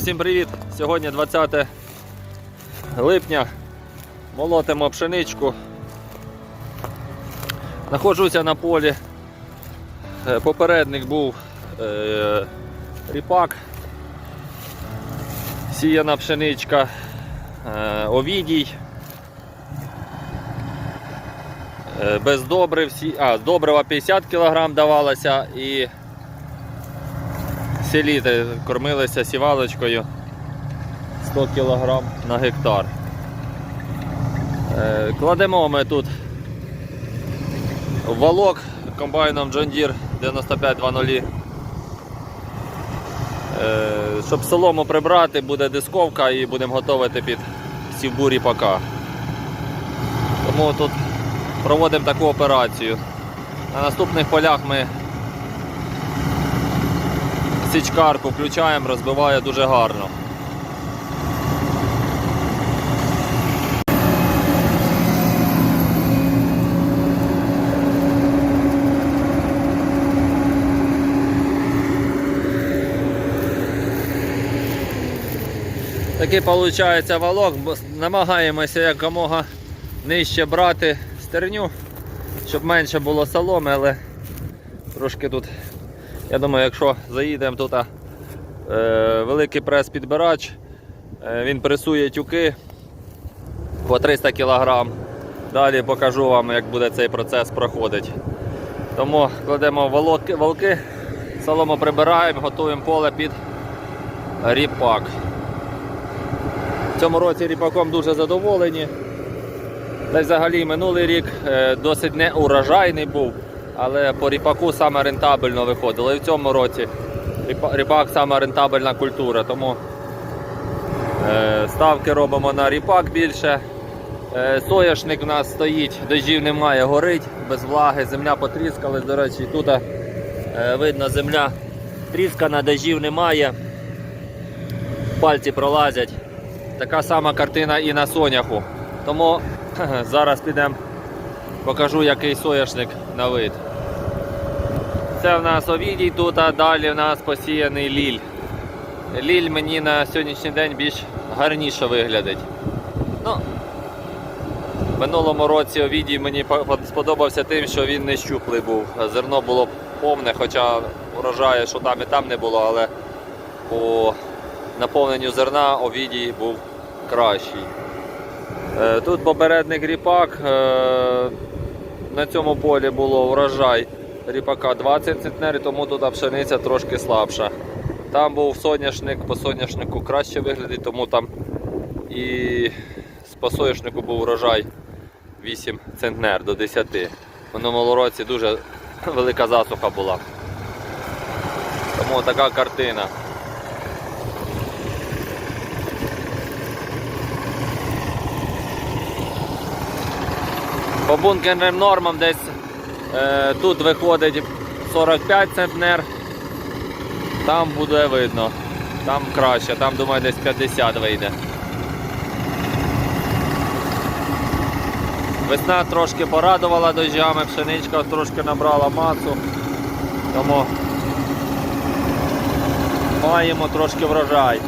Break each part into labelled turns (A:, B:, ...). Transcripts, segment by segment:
A: Всім привіт! Сьогодні 20 липня. Молотимо пшеничку. Знаходжуся на полі. Е, Попередник був е, ріпак, сіяна пшеничка, е, овідій. Без добрив, а, добрива 50 кг давалося і селіти кормилися сівалочкою 100 кг на гектар. Е, Кладемо ми тут валок комбайном John Deere 9520. Е, Щоб солому прибрати, буде дисковка і будемо готувати під сівбу ріпака. Тому тут проводимо таку операцію. На наступних полях ми січкарку включаємо, розбиває дуже гарно. Такий виходить валок, намагаємося якомога нижче брати стерню, щоб менше було соломи, але трошки тут я думаю, якщо заїдемо тут е, великий прес-підбирач, е, він пресує тюки по 300 кг. Далі покажу вам, як буде цей процес проходити. Тому кладемо волоки, волки, солому прибираємо, готуємо поле під ріпак. В цьому році ріпаком дуже задоволені. Та й взагалі минулий рік е, досить неурожайний був, але по ріпаку саме рентабельно виходило. І в цьому році ріпа- ріпак саме рентабельна культура, тому е, ставки робимо на ріпак більше. Е, Соняшник в нас стоїть, дощів немає, горить, без влаги, земля потріскалась, до речі, тут е, видно земля тріскана, дощів немає, пальці пролазять. Така сама картина і на соняху. Тому зараз підемо, покажу, який соняшник на вид. Це в нас овідій тут, а далі в нас посіяний ліль. Ліль мені на сьогоднішній день більш гарніше виглядить. Ну, в минулому році овідій мені по- по- сподобався тим, що він не щуплий був. Зерно було повне, хоча урожаю, що там і там не було, але по наповненню зерна овідій був кращий. Е, Тут попередник ріпак. е, На цьому полі було урожай ріпака 20 центнерів, тому тут пшениця трошки слабша. Там був соняшник, по соняшнику краще виглядить, тому там і по соняшнику був урожай 8 центнер до 10. В минулому році дуже велика засуха була. Тому така картина. По бункерним нормам десь тут виходить 45 центнер. Там буде видно. Там краще, там думаю десь 50 вийде. Весна трошки порадувала дощами, пшеничка трошки набрала масу. Тому маємо трошки врожай.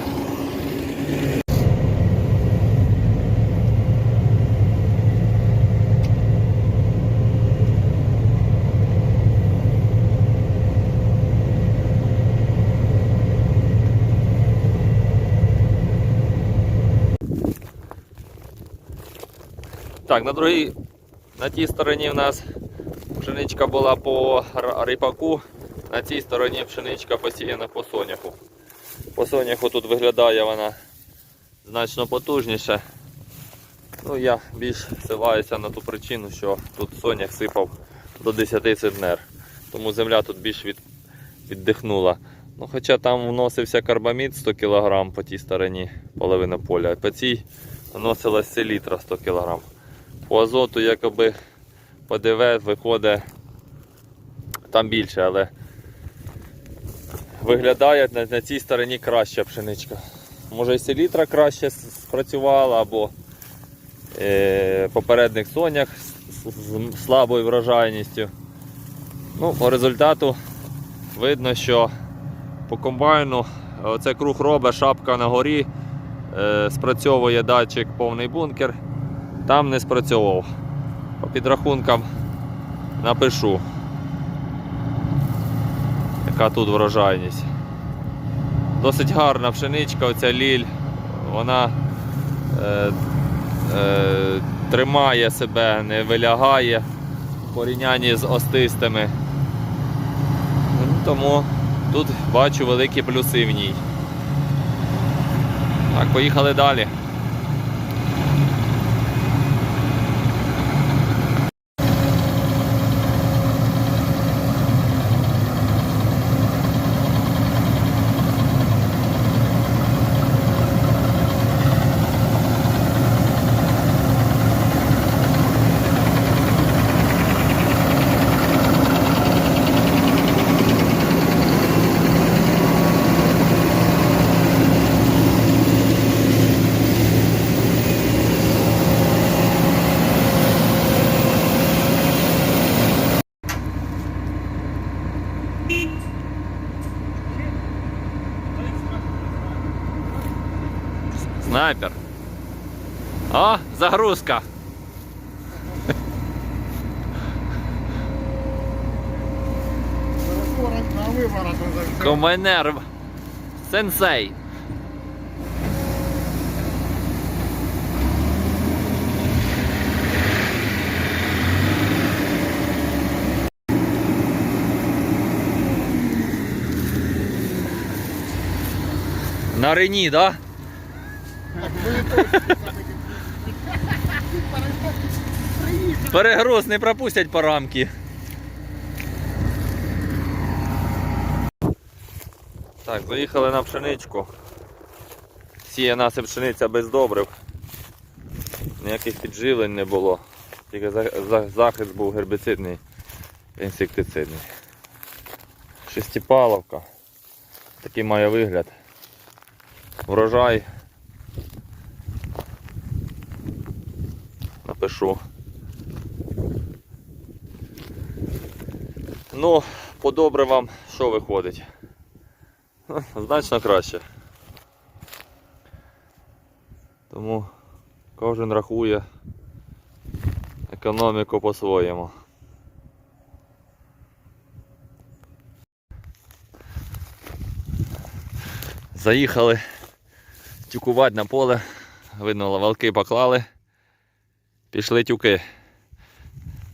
A: Так, на другій, на тій стороні в нас пшеничка була по р- ріпаку, на цій стороні пшеничка посіяна по соняху. По соняху тут виглядає вона значно потужніше. Ну, я більш силаюся на ту причину, що тут сонях сипав до 10 центнер. Тому земля тут більш від, віддихнула. Ну, хоча там вносився карбамід 100 кг по тій стороні половина поля, а по цій вносилась селітра 100 кг. По азоту якоби по ДВ виходить там більше, але виглядає на, на цій стороні краща пшеничка. Може і селітра краще спрацювала, або е, попередник сонях з, з- з слабою врожайністю. Ну, по результату видно, що по комбайну Оце круг робить, шапка на горі, е, спрацьовує датчик повний бункер. Там не спрацьовував. По підрахункам напишу, яка тут врожайність. Досить гарна пшеничка, оця ліль, вона е, е, тримає себе, не вилягає в порівнянні з остистими. Ну, Тому тут бачу великі плюси в ній. Так, поїхали далі. Снайпер. О, загрузка. Комайнер. Сенсей. На рені, да? Перегруз не пропустять по рамки. Так, заїхали на пшеничку. Сіє насип пшениця без добрив. Ніяких підживлень не було. Тільки за- за- захист був гербіцидний, інсектицидний. Шестипаловка. Такий має вигляд. Врожай. Напишу. Ну, по добривам що виходить? Ну, Значно краще. Тому кожен рахує економіку по-своєму. Заїхали тюкувати на поле. Видно, валки поклали. Пішли тюки.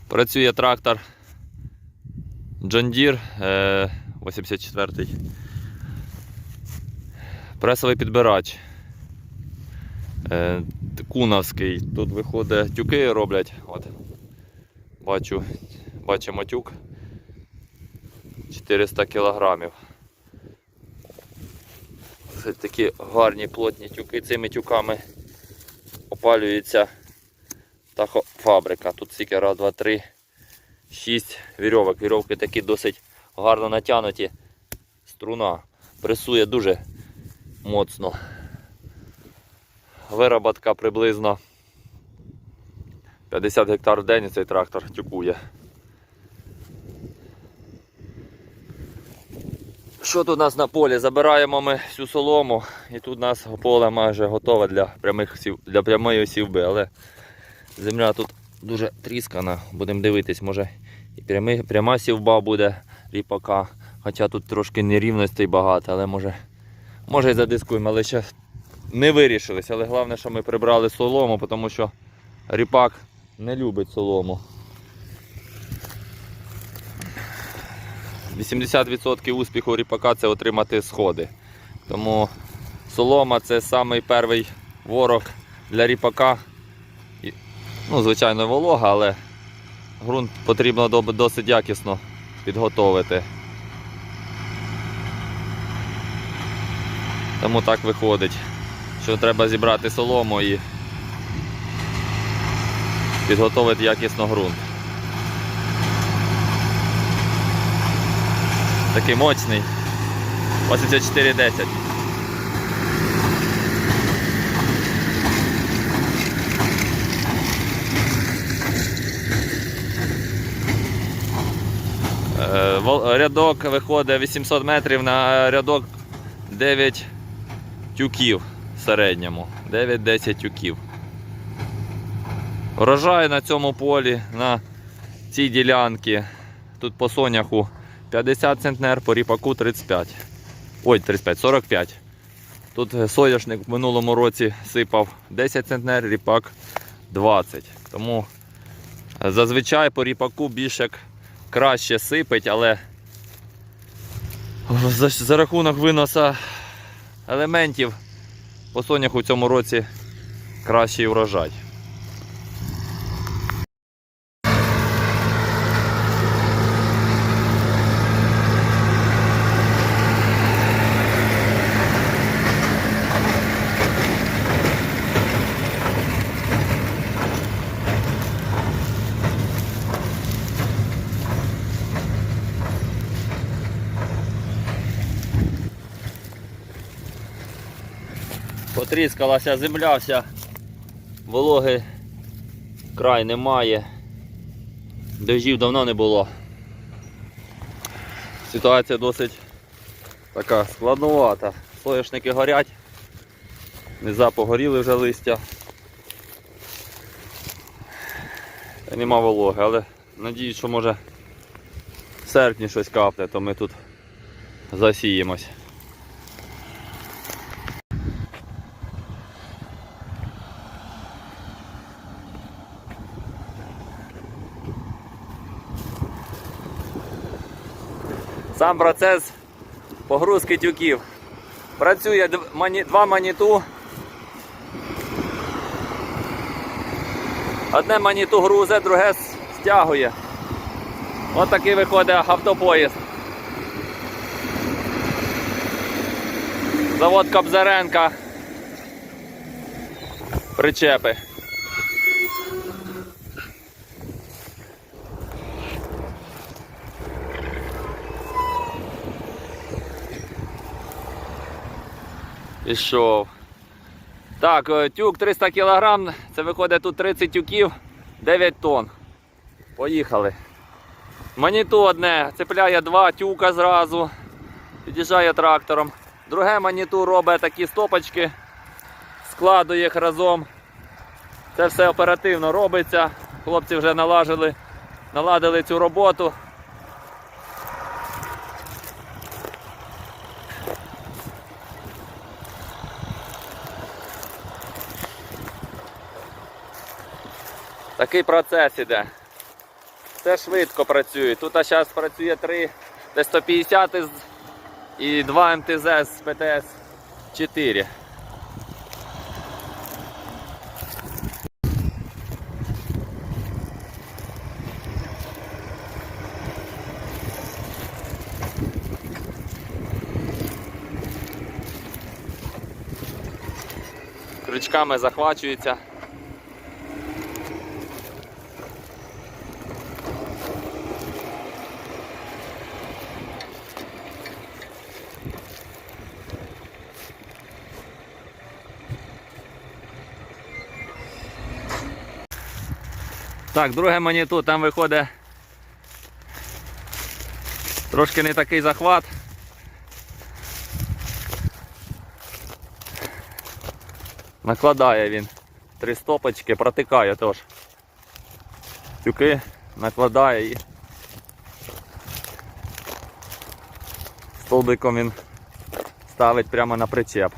A: Працює трактор John Deere е, 84-й. Пресовий підбирач. Е, Куновський. Тут виходить тюки роблять. От. Бачу, бачимо тюк. 400 кілограмів. Такі гарні плотні тюки. Цими тюками опалюється та фабрика. Тут стільки раз, два, три, шість вірьовок. Вірьовки такі досить гарно натягнуті. Струна пресує дуже моцно. Вироботка приблизно 50 гектар в день цей трактор тюкує. Що тут у нас на полі? Забираємо ми всю солому і тут у нас поле майже готове для прямих для прямої сівби, але земля тут дуже тріскана. Будемо дивитись, може і прямий, пряма сівба буде ріпака. Хоча тут трошки нерівностей багато, але може Може і задискуємо, але ще не вирішились. Але головне, що ми прибрали солому, тому що ріпак не любить солому. 80% успіху ріпака це отримати сходи. Тому солома це самий перший ворог для ріпака. Ну, звичайно, волога, але ґрунт потрібно досить якісно підготовити. Тому так виходить, що треба зібрати солому і підготовити якісно ґрунт. Такий моцний. 8410. Рядок виходить 800 метрів на рядок 9 тюків в середньому. 9-10 тюків. Врожай на цьому полі, на цій ділянці. Тут по соняху 50 центнер, по ріпаку 35. Ой, 35, 45. Тут соняшник в минулому році сипав 10 центнер, ріпак 20. Тому зазвичай по ріпаку більше краще сипить, але за, рахунок виноса елементів по соняху в цьому році кращий урожай. Потріскалася земля вся, вологи край немає. Дождів давно не було. Ситуація досить така складновата. Соняшники горять, низа погоріли вже листя. Та нема вологи, але надіюсь, що може в серпні щось капне, то ми тут засіємось. Сам процес погрузки тюків. Працює два маніту. Одне маніту грузе, друге стягує. Ось такий виходить автопоїзд. Завод Кобзаренка. Причепи. Пішов. Так, е, тюк 300 кг, це виходить тут 30 тюків, 9 тонн. Поїхали. Маніту одне, цепляє два тюка зразу, під'їжджає трактором. Друге маніту робить такі стопочки, складує їх разом. Це все оперативно робиться. Хлопці вже налажили, наладили цю роботу. Такий процес іде. Все швидко працює. Тут зараз працює 3 Т-150 і 2 МТЗ з ПТС 4. Крючками захвачується. Так, друге маніту, там виходить трошки не такий захват. Накладає він три стопочки, протикає теж. Тюки накладає і столбиком він ставить прямо на причеп.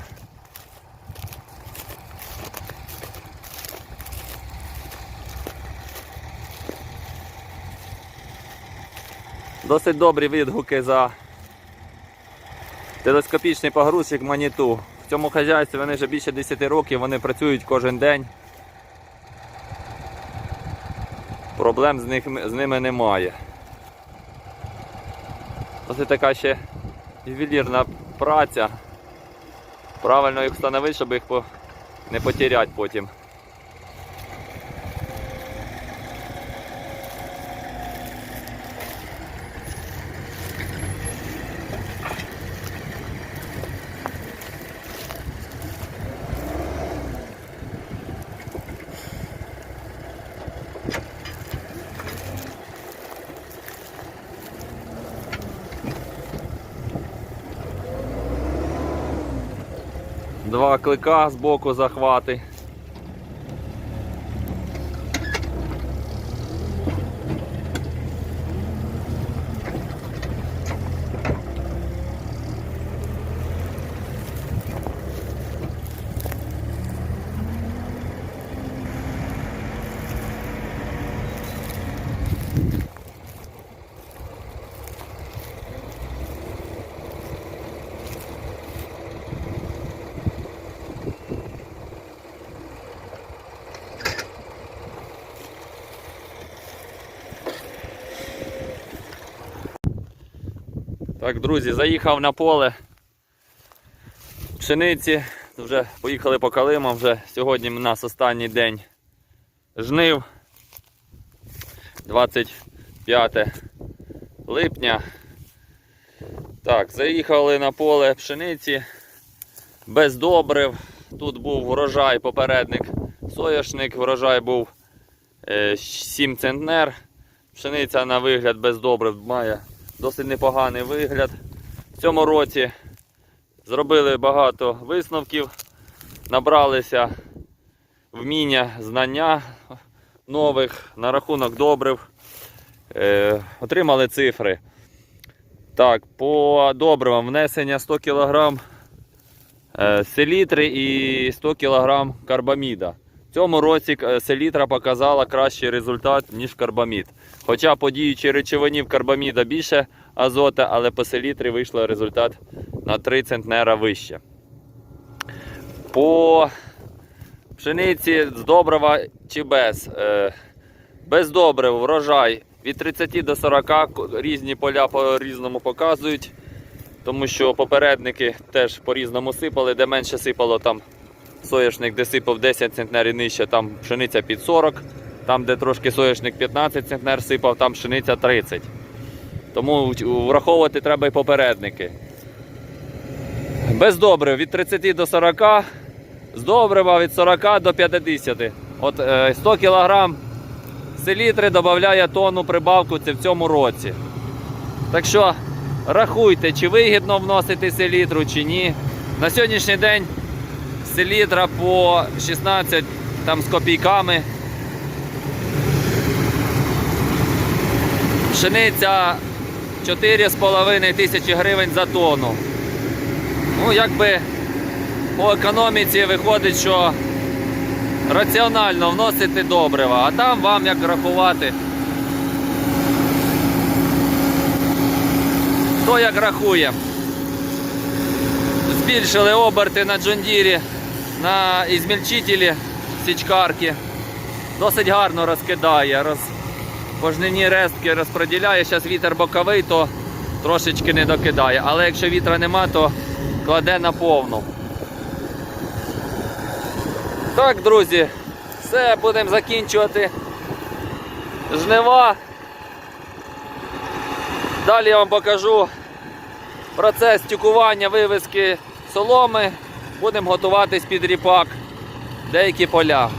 A: Досить добрі відгуки за телескопічний погрузчик Маніту. В цьому хазяйстві вони вже більше 10 років, вони працюють кожен день. Проблем з, них, з ними немає. Досить така ще ювелірна праця. Правильно їх встановити, щоб їх не потеряти потім. Два клика з боку захвати. Так, друзі, заїхав на поле пшениці. Вже поїхали по калимам. Вже сьогодні у нас останній день жнив. 25 липня. Так, заїхали на поле пшениці без добрив. Тут був врожай, попередник соняшник, врожай був е, 7 центнер. Пшениця на вигляд без добрив має досить непоганий вигляд. В цьому році зробили багато висновків, набралися вміння, знання нових на рахунок добрив, е, отримали цифри. Так, по добривам внесення 100 кг е, селітри і 100 кг карбаміда. В цьому році е, селітра показала кращий результат, ніж карбамід. Хоча по діючій речовині в карбаміда більше азота, але по селітрі вийшло результат на 3 центнера вище. По пшениці з добрива чи без. Е, Без добрив врожай від 30 до 40 різні поля по-різному показують. Тому що попередники теж по-різному сипали, де менше сипало там соняшник, де сипав 10 центнерів нижче, там пшениця під 40. Там, де трошки соняшник 15 центнер сипав, там пшениця 30. Тому враховувати треба і попередники. Без добрив від 30 до 40, з добрива від 40 до 50. От е, 100 кг селітри додає тонну прибавку в цьому році. Так що рахуйте, чи вигідно вносити селітру, чи ні. На сьогоднішній день селітра по 16 там, з копійками. Пшениця 4,5 тисячі гривень за тонну. Ну, якби по економіці виходить, що раціонально вносити добрива, а там вам як рахувати. Хто як рахує? Збільшили оберти на джондірі, на ізмільчителі січкарки. Досить гарно розкидає. Роз... Пожнені рестки розподіляє. Зараз вітер боковий, то трошечки не докидає. Але якщо вітра нема, то кладе на повну. Так, друзі, все, будемо закінчувати жнива. Далі я вам покажу процес тюкування вивезки соломи. Будемо готуватись під ріпак. Деякі поля.